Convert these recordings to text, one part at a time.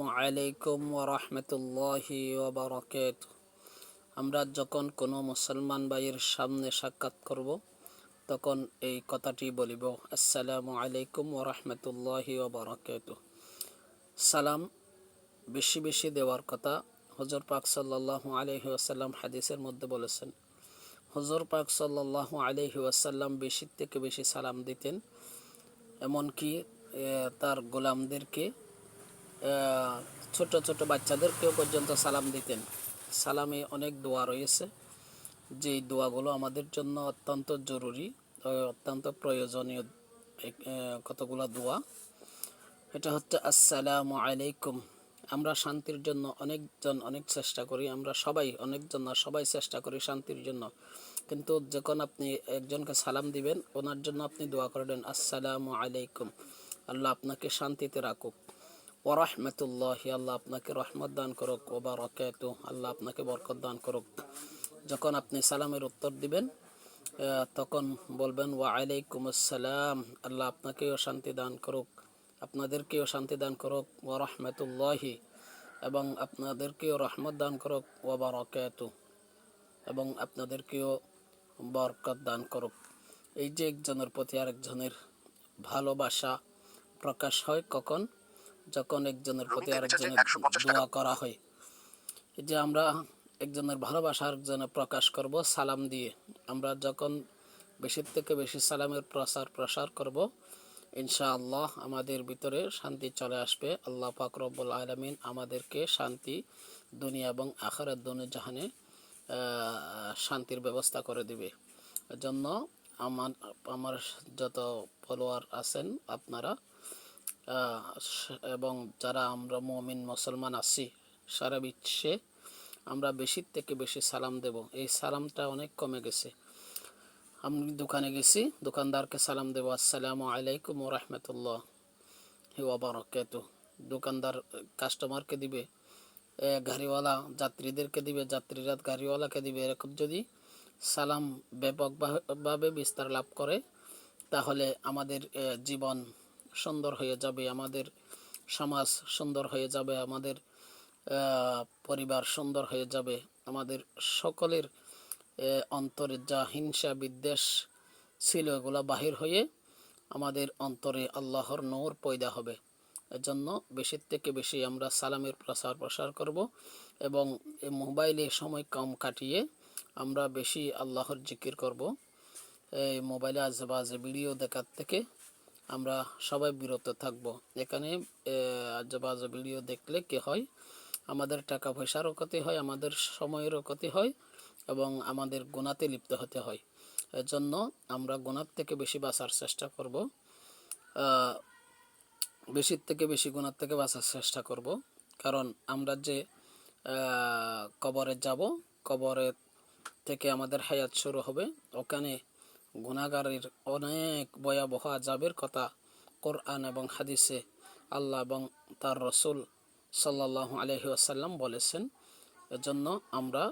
আলাইকুম ওরহমতুল্লাহি ওবরাকাত আমরা যখন কোনো মুসলমান ভাইয়ের সামনে সাক্ষাৎ করব, তখন এই কথাটি বলিব, আসসালামু আলাইকুম ওরহমতুল্লাহি ওবরাকাত সালাম বেশি বেশি দেওয়ার কথা হজর পাক সাল্লাল্লাহু আলাইহি ওয়াসাল্লাম হাদিসের মধ্যে বলেছেন। হজর পাক সাল্লাল্লাহু আলাইহি ওয়াসাল্লাম বেশি থেকে বেশি সালাম দিতেন, এমনকি তার গোলামদেরকে ছোট ছোট বাচ্চাদেরকেও পর্যন্ত সালাম দিতেন। সালামে অনেক দোয়া রয়েছে। যেই দোয়াগুলো আমাদের জন্য অত্যন্ত জরুরি অত্যন্ত প্রয়োজনীয় কতগুলো দোয়া। এটা হচ্ছে, আসসালামু আলাইকুম। আমরা শান্তির জন্য অনেকজন, অনেক চেষ্টা করি। আমরা সবাই, অনেকজন সবাই চেষ্টা করি শান্তির জন্য। কিন্তু যখন আপনি একজনকে সালাম দিবেন, ওনার জন্য আপনি দোয়া করবেন আসসালামু আলাইকুম। আল্লাহ আপনাকে শান্তিতে রাখুক। ওরহমতুল্লাহ আল্লাহ আপনাকে রহমত দান করুক ও বারাকাতু, আল্লাহ আপনাকে বরকত দান করুক। যখন আপনি সালামের উত্তর দিবেন তখন বলবেন, ওয়া আলাইকুম আসসালাম, আল্লাহ আপনাকেও শান্তি দান করুক, আপনাদেরকেও শান্তি দান করুক ও রহমতুল্লাহি, এবং আপনাদেরকেও রহমত দান করুক ও বারাকাতু, এবং আপনাদেরকেও বরকত দান করুক। এই যে একজনের প্রতি আরেকজনের ভালোবাসা প্রকাশ হয় কখন? যখন একজনের প্রতি আরেকজনের দোয়া করা হয় এই যে আমরা একজনের ভালোবাসা আরেকজনের প্রকাশ করব সালাম দিয়ে। আমরা যখন বেশি থেকে বেশি সালামের প্রসার প্রসার করব ইনশাআল্লাহ আমাদের ভিতরে শান্তি চলে আসবে। আল্লাহ পাক রব্বুল আলমিন আমাদেরকে শান্তি দুনিয়া এবং আখরাত দুনিয়া জাহানে শান্তির ব্যবস্থা করে দিবে। এজন্য আমার আমার যত ফলোয়ার আছেন আপনারা এবং যারা আমরা মমিন মুসলমান আছি, সারা বিশ্বে আমরা বেশির থেকে বেশি সালাম দেব। এই সালামটা অনেক কমে গেছে। আমি দোকানে গেছি, দোকানদারকে সালাম দেবো, আসসালামু আলাইকুম ও রহমতুল্লাহ বারাকাতু দোকানদার কাস্টমারকে দিবে গাড়িওয়ালা যাত্রীদেরকে দিবে, যাত্রীরা গাড়িওয়ালাকে দিবে। এরকম যদি সালাম ব্যাপকভাবে বিস্তার লাভ করে, তাহলে আমাদের জীবন সুন্দর হয়ে যাবে, আমাদের সমাজ সুন্দর হয়ে যাবে, আমাদের পরিবার সুন্দর হয়ে যাবে, আমাদের সকলের অন্তরে যা হিংসা, বিদ্বেষ ছিল, এগুলা বাহির হয়ে আমাদের অন্তরে আল্লাহর নূর পয়দা হবে। এজন্য বেশি থেকে বেশি আমরা সালামের প্রসার প্রসার করব এবং মোবাইলে সময় কম কাটিয়ে আমরা বেশি আল্লাহর জিকির করব। এই মোবাইলে আজে বাজে ভিডিও দেখার থেকে আমরা সবাই বিরত থাকব। এখানে বাজে ভিডিও দেখলে কি হয়? আমাদের টাকা পয়সারও ক্ষতি হয়, আমাদের সময়েরও ক্ষতি হয় এবং আমাদের গোনাতে লিপ্ত হতে হয়। এজন্য আমরা গোনার থেকে বেশি বাঁচার চেষ্টা করব। বেশির থেকে বেশি গোনার থেকে বাঁচার চেষ্টা করব। কারণ আমরা যে কবরে যাব, কবরে থেকে আমাদের হায়াত শুরু হবে, ওখানে গুণাগারের অনেক ভয়াবহ আজাবের কথা কোরআন এবং হাদিসে আল্লাহ এবং তার রসুল সাল্লাল্লাহু আলহি আসাল্লাম বলেছেন, এজন্য আমরা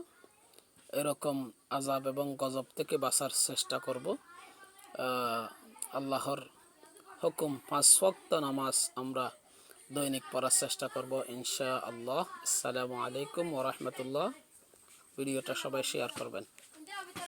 এরকম আজাব এবং গজব থেকে বাঁচার চেষ্টা করব। আল্লাহর হুকুম পাঁচ ওয়াক্ত নামাজ আমরা দৈনিক পড়ার চেষ্টা করব ইনশা আল্লাহ আসসালামু আলাইকুম ওরহমতুল্লাহ ভিডিওটা সবাই শেয়ার করবেন।